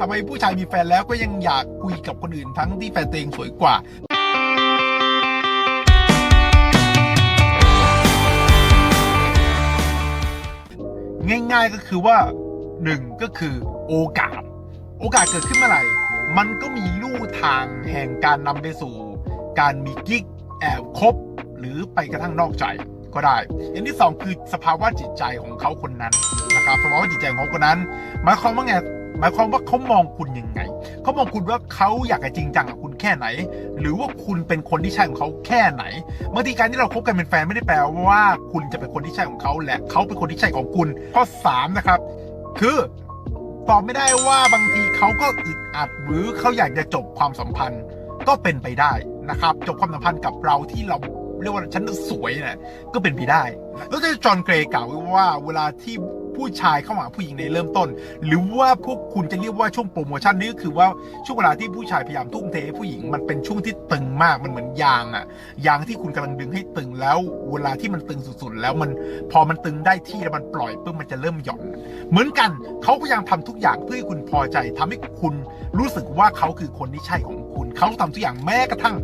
ทำไมผู้ชายมีแฟนแล้วก็ยังอยากคุยกับคนอื่นทั้งที่แฟนตัวเองสวยกว่าง่ายๆก็คือว่าหนึ่งก็คือโอกาส โอกาสเกิดขึ้นเมื่อไหร่ มันก็มีลู่ทางแห่งการนำไปสู่ การมีกิ๊กแอบคบ หรือไปกระทั่งนอกใจก็ได้อย่างที่สองคือสภาวะจิตใจของเขาคนนั้นนะครับสภาวะจิตใจของเขาคนนั้นหมายความว่าไง หมายความว่าเขามองคุณยังไง เขามองคุณว่าเขาอยากจะจริงจังกับคุณแค่ไหน หรือว่าคุณเป็นคนที่ใช่ของเขาแค่ไหนบางทีการที่เราคบกันเป็นแฟนไม่ได้แปลว่า คุณจะเป็นคนที่ใช่ของเขาและเขาเป็นคนที่ใช่ของคุณข้อสามนะครับ คือตอบไม่ได้ว่าบางทีเขาก็อึดอัดหรือเขาอยากจะจบความสัมพันธ์ ก็เป็นไปได้นะครับ จบความสัมพันธ์กับเราที่เราเรียกว่าฉันสวยเนี่ยก็เป็นไปได้ แล้วจะจอห์นเกรย์กล่าวว่าเวลาที่ ผู้ชายเข้ามาหาผู้หญิงในเริ่มต้น หรือว่าพวกคุณจะเรียกว่าช่วงโปรโมชั่นนี้ก็คือว่าช่วงเวลาที่ผู้ชายพยายามทุ่มเทให้ผู้หญิงมันเป็นช่วงที่ตึงมากมันเหมือนยางอะยางที่คุณกำลังดึงให้ตึงแล้วเวลาที่มันตึงสุดๆ แล้วมันพอมันตึงได้ที่แล้วมันปล่อยปุ๊บมันจะเริ่มหย่อน เหมือนกันเขาพยายามทำทุกอย่างเพื่อให้คุณพอใจทำให้คุณรู้สึกว่าเขาคือคนที่ใช่ของคุณเขาทำทุกอย่างแม้กระทั่ง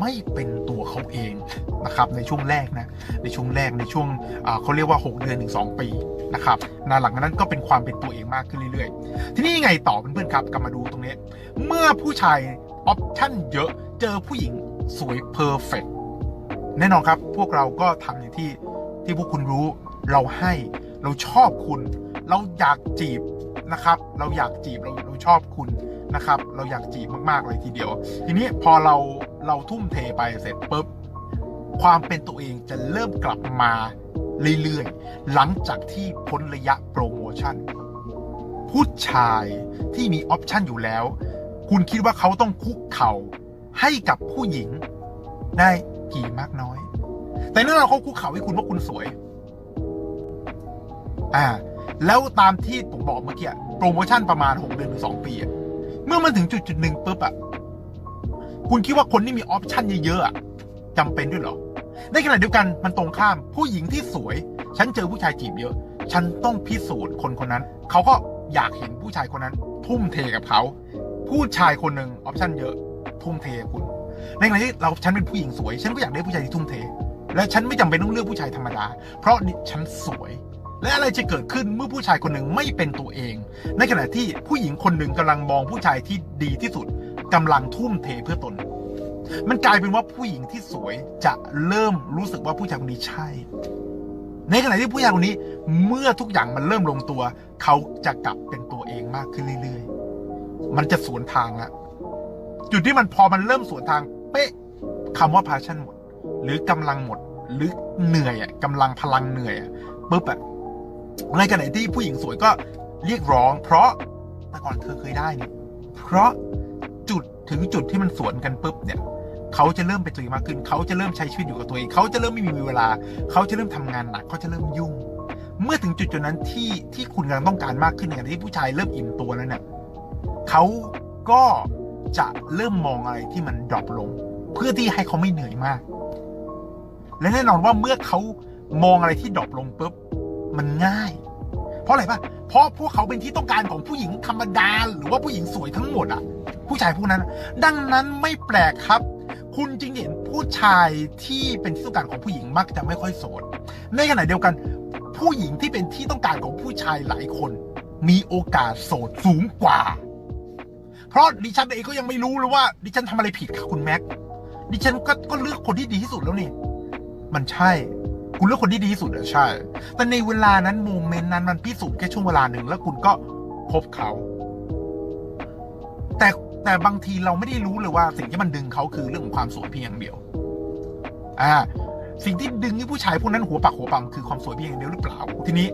ไม่เป็นตัวเขาเองนะครับในช่วงแรกนะในช่วงแรกในช่วงเขาเรียกว่า 6 เดือนถึง2ปี นะครับนาหลังจากนั้นก็เป็นความเป็นตัวเองมากขึ้นเรื่อยๆ ทีนี้ยังไงต่อเพื่อนๆครับกลับมาดูตรงนี้ เมื่อผู้ชายออปชั่นเยอะเจอผู้หญิงสวยเพอร์เฟกแน่นอนครับ พวกเราก็ทำอย่างที่ที่พวกคุณรู้เราให้เราชอบคุณ เราอยากจีบนะครับ เราอยากจีบเราเราชอบคุณนะครับ เราอยากจีบมากๆเลยทีเดียว ทีนี้พอเราเราทุ่มเทไปเสร็จปุ๊บความเป็นตัวเองจะเริ่มกลับมา เรื่อยๆ หลังจากที่พ้นระยะโปรโมชั่น ผู้ชายที่มีออปชันอยู่แล้ว คุณคิดว่าเขาต้องคุกเข่าให้กับผู้หญิงได้กี่มากน้อย แต่เนื่องจาเขาคุกเข่าให้คุณว่าคุณสวย อ่า แล้วตามที่ผมบอกเมื่อกี้โปรโมชั่นประมาณ6เดือนถึง2ปีอะเมื่อมันถึงจุดจุดหนึ่งปุ๊บอะคุณคิดว่าคนที่มีออปชันเยอะๆอะจำเป็นด้วยเหรอ ในขณะเดียวกันมันตรงข้าม ผู้หญิงที่สวย ฉันเจอผู้ชายจีบเยอะ ฉันต้องพิสูจน์คนคนนั้น เขาก็อยากเห็นผู้ชายคนนั้น ทุ่มเทกับเขา ผู้ชายคนหนึ่งออปชันเยอะ ทุ่มเทคุณ ในขณะที่เราฉันเป็นผู้หญิงสวย ฉันก็อยากได้ผู้ชายที่ทุ่มเท และฉันไม่จำเป็นต้องเลือกผู้ชายธรรมดา เพราะฉันสวย และอะไรจะเกิดขึ้นเมื่อผู้ชายคนหนึ่งไม่เป็นตัวเอง ในขณะที่ผู้หญิงคนหนึ่งกำลังมองผู้ชายที่ดีที่สุดกำลังทุ่มเทเพื่อตน มันกลายเป็นว่าผู้หญิงที่สวยจะเริ่มรู้สึกว่าผู้ชายคนนี้ใช่ ในขณะที่ผู้ชายคนนี้เมื่อทุกอย่างมันเริ่มลงตัว เขาจะกลับเป็นตัวเองมากขึ้นเรื่อยๆ มันจะสวนทางละจุดที่มันพอมันเริ่มสวนทาง เป๊ะคำว่า passion หมด หรือกำลังหมด หรือเหนื่อยอะกำลังพลังเหนื่อยอะปุ๊บอะในขณะที่ผู้หญิงสวยก็เรียกร้อง เพราะแต่ก่อนเธอเคยได้นี่เพราะ ถึงจุดที่มันสวนกันปุ๊บเนี่ยเขาจะเริ่มเป็นตัวเองมากขึ้น เขาจะเริ่มใช้ชีวิตอยู่กับตัวเอง เขาจะเริ่มไม่มีเวลา เขาจะเริ่มทำงานหนัก เขาจะเริ่มยุ่ง เมื่อถึงจุดจุดนั้นที่ที่คุณกำลังต้องการมากขึ้นในขณะที่ผู้ชายเริ่มอิ่มตัวแล้วเนี่ยเขาก็จะเริ่มมองอะไรที่มันดรอปลง เพื่อที่ให้เขาไม่เหนื่อยมาก และแน่นอนว่าเมื่อเขามองอะไรที่ดรอปลงปุ๊บมันง่าย เพราะอะไรปะเพราะพวกเขาเป็นที่ต้องการของผู้หญิงธรรมดาหรือว่าผู้หญิงสวยทั้งหมดอะ ผู้ชายพวกนั้น ดังนั้นไม่แปลกครับ คุณจึงเห็นผู้ชายที่เป็นที่ต้องการของผู้หญิงมักจะไม่ค่อยโสด ในขณะเดียวกัน ผู้หญิงที่เป็นที่ต้องการของผู้ชายหลายคน มีโอกาสโสดสูงกว่า เพราะดิฉันเองก็ยังไม่รู้เลยว่า ดิฉันทำอะไรผิดค่ะคุณแม็กดิฉันก็ก็เลือกคนที่ดีที่สุดแล้วนี่ มันใช่คุณเลือกคนที่ดีที่สุดอะใช่ แต่ในเวลานั้นโมเมนต์นั้นมันพิสูจน์แค่ช่วงเวลาหนึ่งแล้วคุณก็พบเขา แต่แต่บางทีเราไม่ได้รู้เลยว่าสิ่งที่มันดึงเขาคือเรื่องของความสวยเพียงเดียว อ่า สิ่งที่ดึงให้ผู้ชายพวกนั้นหัวปักหัวปั๊มคือความสวยเพียงเดียวหรือเปล่า ทีนี้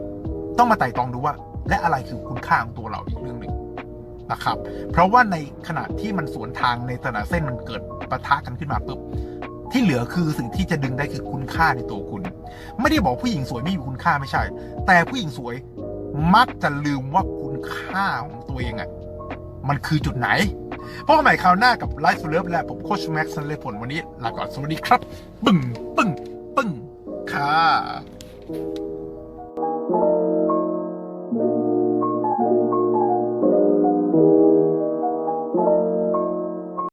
ต้องมาไต่ตองดูว่า และอะไรคือคุณค่าของตัวเราอีกเรื่องหนึ่งนะครับ เพราะว่าในขณะที่มันสวนทางในแต่ละเส้นมันเกิดปะทะกันขึ้นมาปุ๊บที่เหลือคือสิ่งที่จะดึงได้คือคุณค่าในตัวคุณ ไม่ได้บอกผู้หญิงสวยไม่มีคุณค่าไม่ใช่ แต่ผู้หญิงสวยมักจะลืมว่าคุณค่าของตัวเองอะ มันคือจุดไหนพบกันใหม่คราวหน้ากับไลฟ์สเลิฟและผมโคชแม็กซ์สันเลผลวันนี้ลาก่อนสวัสดีครับปึ้งปึ้งปึ้งค่ะ